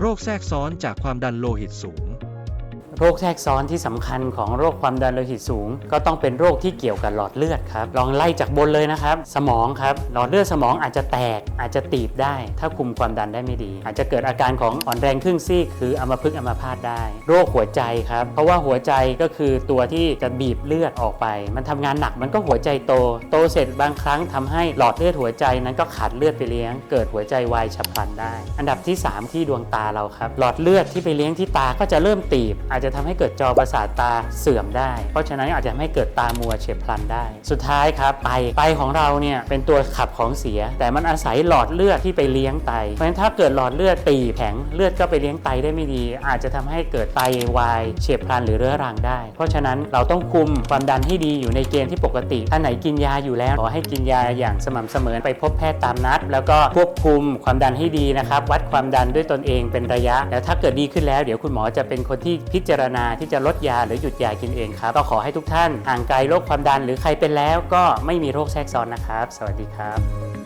โรคแทรกซ้อนจากความดันโลหิตสูง โรคแทรกซ้อนที่สำคัญของโรคความดันโลหิตสูง ก็ต้องเป็นโรคที่เกี่ยวกับหลอดเลือดครับลองไล่จากบนเลยนะครับ สมองครับหลอดเลือดสมองอาจจะแตกอาจจะตีบได้ ถ้าคุมความดันได้ไม่ดี อาจจะเกิดอาการของอ่อนแรงครึ่งซีกคืออัมพฤกษ์อัมพาตได้ โรคหัวใจครับ เพราะว่าหัวใจก็คือตัวที่จะบีบเลือดออกไป มันทำงานหนักมันก็หัวใจโต โตเสร็จบางครั้งทำให้หลอดเลือดหัวใจนั้นก็ขาดเลือดไปเลี้ยง เกิดหัวใจวายฉับพลันได้ อันดับที่ 3 ที่ดวงตาเราครับหลอดเลือดที่ไปเลี้ยงที่ตาก็จะเริ่มตีบอาจจะจะทำให้เกิดจอประสาทตาเสื่อมได้ เพราะฉะนั้นอาจจะทำให้เกิดตามัวเฉียบพลันได้ สุดท้ายครับไตไตของเราเนี่ยเป็นตัวขับของเสีย แต่มันอาศัยหลอดเลือดที่ไปเลี้ยงไตเพราะฉะนั้นถ้าเกิดหลอดเลือดตีแข็งเลือดก็ไปเลี้ยงไตได้ไม่ดี อาจจะทำให้เกิดไตวายเฉียบพลันหรือเรื้อรังได้ เพราะฉะนั้นเราต้องคุมความดันให้ดีอยู่ในเกณฑ์ที่ปกติถ้าไหนกินยาอยู่แล้วขอให้กินยาอย่างสม่ำเสมอไปพบแพทย์ตามนัด แล้วก็ควบคุมความดันให้ดีนะครับ วัดความดันด้วยตนเองเป็นระยะ แล้วถ้าเกิดดีขึ้นแล้ว เดี๋ยวคุณหมอจะเป็นคนที่พิจารณาที่จะลดยาหรือหยุดยากินเองครับ ก็ขอให้ทุกท่านห่างไกลโรคความดัน หรือใครเป็นแล้วก็ไม่มีโรคแทรกซ้อนนะครับ สวัสดีครับ